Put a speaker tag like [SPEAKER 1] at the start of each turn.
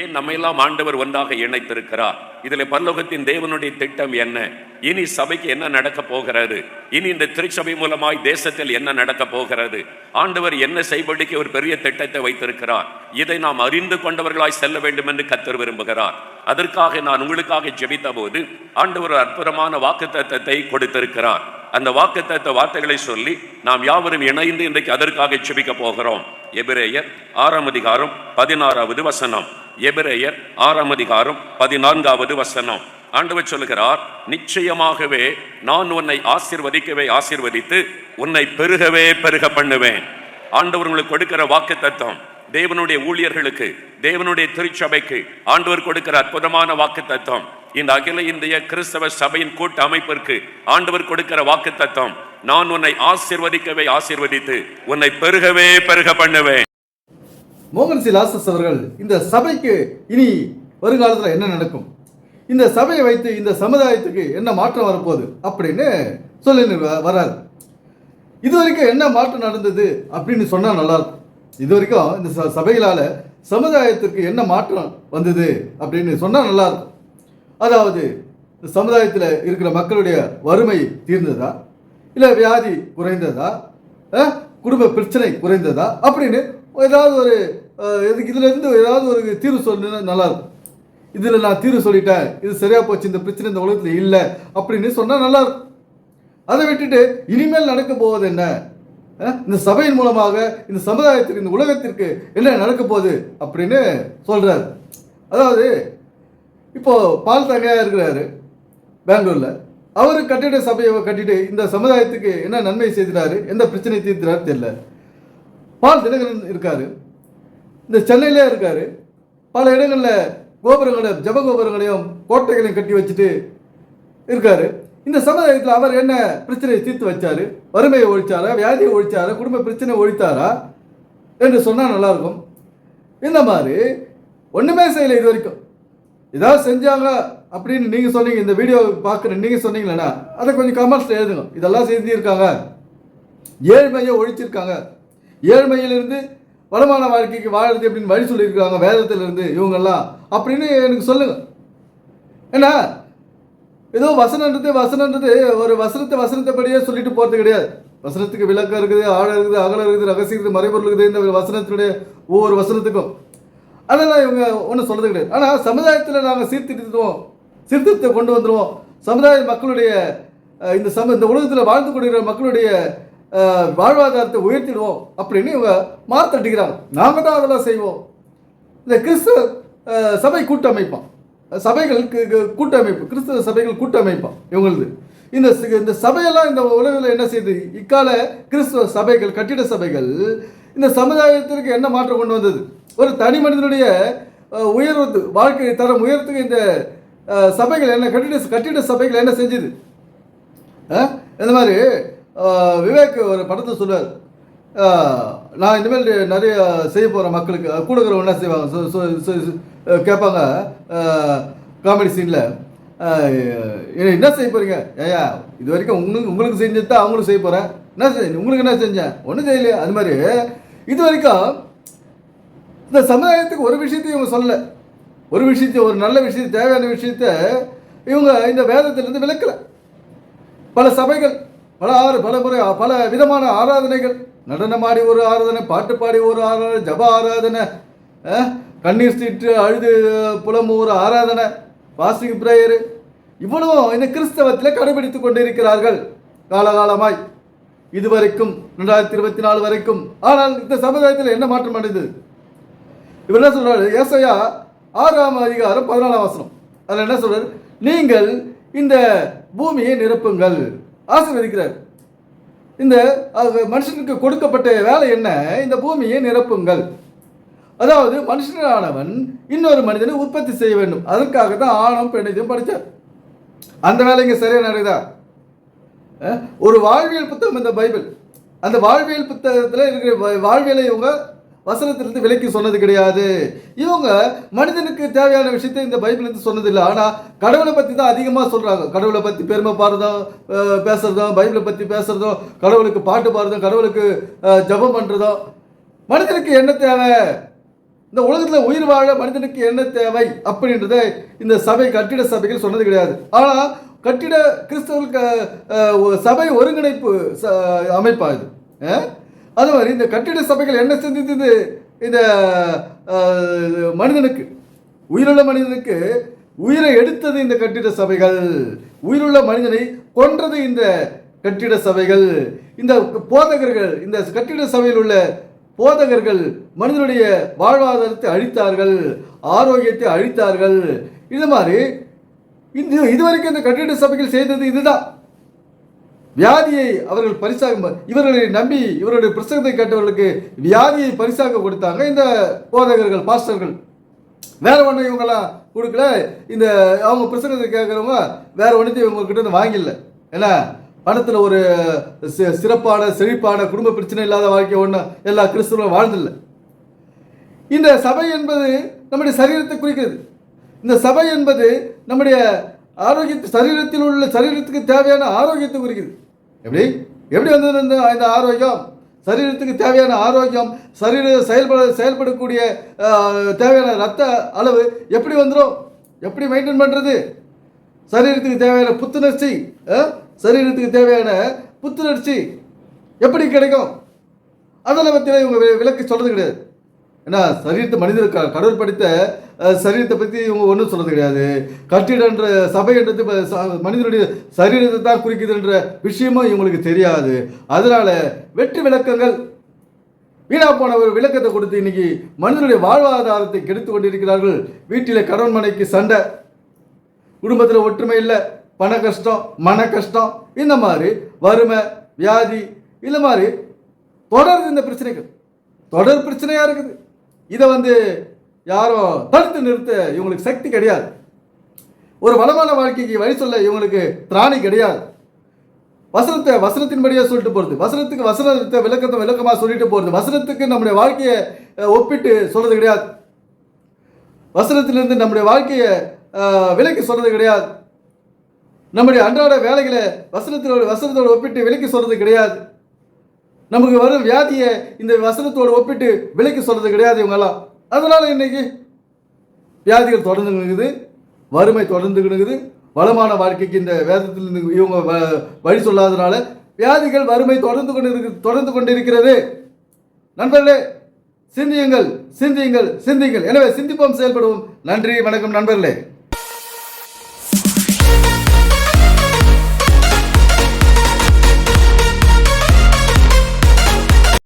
[SPEAKER 1] ஏன் நம்மையெல்லாம் ஆண்டவர் ஒன்றாக இணைத்திருக்கிறார்? இதுல பரலோகத்தின் தேவனுடைய திட்டம் என்ன? இனி சபைக்கு என்ன நடக்க போகிறது? இனி இந்த திருச்சபை மூலமாய் தேசத்தில் என்ன நடக்க போகிறது? ஆண்டவர் என்ன செய்படிக்கு ஒரு பெரிய திட்டத்தை வைத்திருக்கிறார்? இதை நாம் அறிந்து கொண்டவர்களாய் செல்ல வேண்டும் என்று கத்தர் விரும்புகிறார். அதற்காக நான் உங்களுக்காக ஜெபித்த போது ஆண்டவர் அற்புதமான வாக்கு கொடுத்திருக்கிறார். அந்த வாக்குத்தத்த வார்த்தைகளை சொல்லி நாம் யாவரும் இணைந்து இன்றைக்கு அதற்காக செபிக்க போகிறோம். எபிரேயர் ஆறாம் அதிகாரம் பதினாறாவது வசனம். எபிரேயர் ஆறாம் அதிகாரம் பதினான்காவது வசனம். ஆண்டவர் சொல்லுகிறார் நிச்சயமாகவே நான் உன்னை ஆசிர்வதிக்கவே ஆசிர்வதித்து உன்னை பெருகவே பெருக பண்ணுவேன். ஆண்டவர் உங்களுக்கு கொடுக்கிற வாக்கு தத்துவம் தேவனுடைய ஊழியர்களுக்கு தேவனுடைய திருச்சபைக்கு ஆண்டவர் கொடுக்கிற அற்புதமான வாக்கு தத்துவம் இந்த அகில இந்திய கிறிஸ்தவ சபையின் கூட்டு அமைப்பிற்கு ஆண்டவர் கொடுக்கிற வாக்கு தத்துவம் நான் உன்னை ஆசிர்வதிக்கவே ஆசிர்வதித்து உன்னை பெருகவே பெருக பண்ணுவேன்.
[SPEAKER 2] மோகன் சி. லாசஸ் அவர்கள் இந்த சபைக்கு இனி வருங்காலத்தில் என்ன நடக்கும்? இந்த சபையை வைத்து இந்த சமுதாயத்துக்கு என்ன மாற்றம் வரப்போகுது அப்படின்னு சொல்லி வ- இது வரைக்கும் என்ன மாற்றம் நடந்தது அப்படின்னு சொன்னால் நல்லாயிருக்கும் இது வரைக்கும் இந்த ச- சபைகளால சமுதாயத்திற்கு என்ன மாற்றம் வந்தது அப்படின்னு சொன்னால் நல்லாயிருக்கும் அதாவது இந்த சமுதாயத்தில் இருக்கிற மக்களுடைய வறுமை தீர்ந்ததா? இல்லை வியாதி குறைந்ததா? குடும்ப பிரச்சனை குறைந்ததா? அப்படின்னு ஏதாவது ஒரு அஹ், இதுக்கு இதுல ஏதாவது ஒரு தீர்வு சொன்னா நல்லாயிருக்கும் இதில் நான் தீர்வு சொல்லிட்டேன் இது சரியாக போச்சு இந்த பிரச்சனை இந்த உலகத்தில் இல்லை அப்படின்னு சொன்னால் நல்லா இருக்கும். அதை விட்டுட்டு இனிமேல் நடக்க போவது என்ன? இந்த சபையின் மூலமாக இந்த சமுதாயத்திற்கு இந்த உலகத்திற்கு என்ன நடக்க போகுது அப்படின்னு சொல்கிறார் அதாவது இப்போது பால் தங்கையாக இருக்கிறாரு பெங்களூரில். அவர் கட்டிட சபையை கட்டிட்டு இந்த சமுதாயத்துக்கு என்ன நன்மை செய்கிறாரு எந்த பிரச்சனை தீர்க்கிறாரு தெரியல. பால் தினகரன் இருக்கார். இந்த சென்னையிலே இருக்கார். பல இடங்களில் கோபுரங்களையும் ஜப கோபுரங்களையும் கோட்டைகளையும் கட்டி வச்சுட்டு இருக்கார். இந்த சமுதாயத்தில் அவர் என்ன பிரச்சனையை தீர்த்து வச்சார்? வறுமையை ஒழிச்சாரா? வியாதியை ஒழிச்சாரா? குடும்ப பிரச்சனை ஒழித்தாரா? என்று சொன்னால் நல்லாயிருக்கும் இந்த மாதிரி ஒன்றுமே செய்யலை இது வரைக்கும். ஏதாவது செஞ்சாங்க அப்படின்னு நீங்கள் சொன்னீங்க இந்த வீடியோ பார்க்குற நீங்கள் சொன்னீங்களேண்ணா அதை கொஞ்சம் கமெண்ட்ஸில் எழுதுங்க. இதெல்லாம் செஞ்சுருக்காங்க. ஏழ்மையை ஒழிச்சிருக்காங்க. ஏழ்மையிலிருந்து வளமான வாழ்க்கைக்கு வாழறது அப்படின்னு வழி சொல்லியிருக்காங்க வேதத்திலிருந்து இவங்கெல்லாம். அப்படின்னு எனக்கு சொல்லுங்க. ஏன்னா ஏதோ வசனன்றது வசனன்றது ஒரு வசனத்தை வசனத்தைப்படியே சொல்லிட்டு போகிறது கிடையாது. வசனத்துக்கு விளக்கம் இருக்குது ஆழம் இருக்குது அகலம் இருக்குது ரகசியம் இருக்குது மறைபொருள் இருக்குது இந்த வசனத்தினுடைய ஒவ்வொரு வசனத்துக்கும். அதெல்லாம் இவங்க ஒன்றும் சொல்கிறது கிடையாது. ஆனால் சமுதாயத்தில் நாங்கள் சீர்திருத்துவோம் சீர்திருத்தத்தை கொண்டு வந்துடுவோம் சமுதாய மக்களுடைய இந்த சம இந்த உலகத்தில் வாழ்ந்து கொண்டிருக்கிற மக்களுடைய வாழ்வாதாரத்தை உயர்த்திடுவோம் அப்படின்னு இவங்க மாத்தட்டிக்கிறாங்க நாங்கள் தான் அதெல்லாம் செய்வோம். இந்த கிறிஸ்தவ சபை கூட்டமைப்பான். சபைகள் கூட்டமைப்பு. கிறிஸ்தவ சபைகள் கூட்டமைப்பான் இவங்களது. இந்த இந்த சபையெல்லாம் இந்த உலகில் என்ன செய்யுது? இக்கால கிறிஸ்தவ சபைகள் கட்டிட சபைகள் இந்த சமுதாயத்திற்கு என்ன மாற்றம் கொண்டு வந்தது? ஒரு தனி மனிதனுடைய உயர்வு வாழ்க்கை தரம் உயரத்துக்கு இந்த சபைகள் என்ன கட்டிட கட்டிட சபைகள் என்ன செஞ்சுது? இந்த மாதிரி விவேக் ஒரு படத்தை சொல்லுவார் நான் இனிமேல் நிறைய செய்ய போகிற மக்களுக்கு. அஹ், ஒன்றா என்ன செய்வாங்க? சொ- சொ- கேட்பாங்க. காமெடி சீனில் என்ன செய்ய போகிறீங்க ஏயா இது வரைக்கும் உங்களுக்கு உங்களுக்கு செஞ்சது தான் அவங்களும் செய்ய போகிறேன் என்ன செய்ய உங்களுக்கு என்ன செஞ்சேன் ஒன்றும் செய்யலையே. அது மாதிரி. இது வரைக்கும் இந்த சமுதாயத்துக்கு ஒரு விஷயத்தையும் இவங்க சொல்லலை. ஒரு விஷயத்தை ஒரு நல்ல விஷயத்தை தேவையான விஷயத்த இவங்க இந்த வேதத்திலிருந்து விளக்கலை. பல சபைகள் பல ஆறு பல முறை பல விதமான ஆராதனைகள். நடனமாடி ஒரு ஆராதனை பாட்டு பாடி ஒரு ஆராதனை ஜப ஆராதனை கண்ணீர் சீட்டு அழுது புலம்பு ஒரு ஆராதனை பாஸ்டிங் பிரேயரு. இவ்வளவும் இந்த கிறிஸ்தவத்தில் கடைபிடித்து கொண்டிருக்கிறார்கள். காலகாலமாய். இதுவரைக்கும் ரெண்டாயிரத்தி இருபத்தி நாலு வரைக்கும். ஆனால் இந்த சமுதாயத்தில் என்ன மாற்றம் அடைந்தது? இவர் என்ன சொல்றாரு? ஏசையா ஆறாம் அதிகாரம் பதினாலாம் வசனம். அதில் என்ன சொல்றாரு? நீங்கள் இந்த பூமியை நிரப்புங்கள். ஆசீர்வதிக்கிறார். இந்த மனுஷனுக்கு கொடுக்கப்பட்ட வேலை என்ன? இந்த பூமியை நிரப்புங்கள். அதாவது மனுஷனானவன் இன்னொரு மனிதனை உற்பத்தி செய்ய வேண்டும். அதற்காக தான் ஆணும் பெண்ணையும் படித்தார். அந்த வேலை இங்கே சரியாக நடக்குதா? ஒரு வாழ்வியல் புத்தகம் இந்த பைபிள். அந்த வாழ்வியல் புத்தகத்தில் இருக்கிற வாழ்வியலை இவங்க வசனத்திலிருந்து விலக்கி சொன்னது கிடையாது. இவங்க மனிதனுக்கு தேவையான விஷயத்தை இந்த பைபிளிலிருந்து சொன்னதில்லை. ஆனால் கடவுளை பற்றி தான் அதிகமாக சொல்கிறாங்க கடவுளை பற்றி பெருமை பாடுறதும் பேசுகிறதும் பைபிளை பற்றி பேசுகிறதும் கடவுளுக்கு பாட்டு பாடுறதும் கடவுளுக்கு ஜபம் ஜெபம் பண்ணுறதும் மனிதனுக்கு என்ன தேவை? இந்த உலகத்தில் உயிர் வாழ மனிதனுக்கு என்ன தேவை அப்படின்றத இந்த சபை கட்டிட சபைகள் சொன்னது கிடையாது. ஆனால் கட்டிட கிறிஸ்தவர்களுக்கு சபை ஒருங்கிணைப்பு ச- அமைப்பா இது அது மாதிரி இந்த கட்டிட சபைகள் என்ன செஞ்சது இந்த மனிதனுக்கு உயிருள்ள மனிதனுக்கு உயிரை எடுத்தது இந்த கட்டிட சபைகள். உயிருள்ள மனிதனை கொன்றது இந்த கட்டிட சபைகள். இந்த போதகர்கள் இந்த கட்டிட சபையில் உள்ள போதகர்கள் மனிதனுடைய வாழ்வாதாரத்தை அழித்தார்கள் ஆரோக்கியத்தை அழித்தார்கள். இது மாதிரி இந்த இதுவரைக்கும் இந்த கட்டிட சபைகள் செய்தது இதுதான். வியாதியை அவர்கள் பரிசாக இவர்களை நம்பி இவருடைய பிரசங்கத்தை கேட்டவர்களுக்கு வியாதியை பரிசாக கொடுத்தாங்க இந்த போதகர்கள் பாஸ்டர்கள். வேற ஒன்றும் இவங்கெல்லாம் கொடுக்கல. இந்த அவங்க பிரசங்கத்தை கேட்குறவங்க வேற ஒன்றத்தையும் இவங்க கிட்ட இருந்து வாங்கிடல. ஏன்னா பணத்தில் ஒரு சிறப்பான செழிப்பான குடும்ப பிரச்சனை இல்லாத வாழ்க்கை ஒன்று எல்லா கிறிஸ்தவர்களும் வாழ்ந்தில்லை. இந்த சபை என்பது நம்முடைய சரீரத்தை குறிக்கிறது. இந்த சபை என்பது நம்முடைய ஆரோக்கிய சரீரத்தில் உள்ள சரீரத்துக்கு தேவையான ஆரோக்கியத்தை குறிக்குது எப்படி? எப்படி வந்தது இந்த இந்த ஆரோக்கியம்? சரீரத்துக்கு தேவையான ஆரோக்கியம் சரீர செயல்பட செயல்படக்கூடிய தேவையான ரத்த அளவு எப்படி வந்துடும் எப்படி மெயின்டைன் பண்ணுறது சரீரத்துக்கு தேவையான புத்துணர்ச்சி சரீரத்துக்கு தேவையான புத்துணர்ச்சி எப்படி கிடைக்கும்? அதெல்லாம் பற்றிலாம் இவங்க வி- விளக்கி சொல்கிறது கிடையாது. ஏன்னா சரீரத்தை மனிதர் க- கடவுள் படித்த சரீரத்தை பற்றி இவங்க ஒன்றும் சொல்கிறது கிடையாது. கட்டிடன்ற சபைன்றது மனிதனுடைய சரீரத்தை தான் குறிக்குதுன்ற விஷயமும் இவங்களுக்கு தெரியாது. அதனால் வெற்றி விளக்கங்கள் வீணா போன ஒரு விளக்கத்தை கொடுத்து இன்னைக்கு மனிதனுடைய வாழ்வாதாரத்தை கெடுத்து கொண்டிருக்கிறார்கள். வீட்டில் கணவன் மனைக்கு சண்டை குடும்பத்தில் ஒற்றுமை இல்லை. பண கஷ்டம் மன கஷ்டம் இந்த மாதிரி வறுமை வியாதி இந்த மாதிரி தொடருது இந்த பிரச்சனைகள். தொடர் பிரச்சனையாக இருக்குது. இதை வந்து யாரும் தடுத்து நிறுத்த இவங்களுக்கு சக்தி கிடையாது. ஒரு வளமான வாழ்க்கைக்கு வழி சொல்ல இவங்களுக்கு திராணி கிடையாது. வசனத்தை வசனத்தின்படியே சொல்லிட்டு போகிறது வசனத்துக்கு வசனத்தை விளக்கத்தை விளக்கமாக சொல்லிட்டு போகிறது வசனத்துக்கு நம்முடைய வாழ்க்கையை ஒப்பிட்டு சொல்கிறது கிடையாது. வசனத்திலிருந்து நம்முடைய வாழ்க்கையை விலக்கி சொல்கிறது கிடையாது. நம்முடைய அன்றாட வேலைகளை வசனத்தோடு வசனத்தோடு ஒப்பிட்டு விலக்கி சொல்றது கிடையாது. நமக்கு வரும் வியாதியை இந்த வசனத்தோடு ஒப்பிட்டு விலக்கி சொல்றது கிடையாது இவங்கெல்லாம். அதனால இன்னைக்கு வியாதிகள் தொடர்ந்து இருக்குது வறுமை தொடர்ந்து இருக்குது வளமான வாழ்க்கைக்கு இந்த வேதத்தில் இவங்க வ- வழி சொல்லாதனால வியாதிகள் வறுமை தொடர்ந்து கொண்டு இருக்கு தொடர்ந்து கொண்டிருக்கிறது நண்பர்களே சிந்தியுங்கள் சிந்தியுங்கள் சிந்தியுங்கள். எனவே சிந்திப்போம் செயல்படுவோம். நன்றி வணக்கம் நண்பர்களே.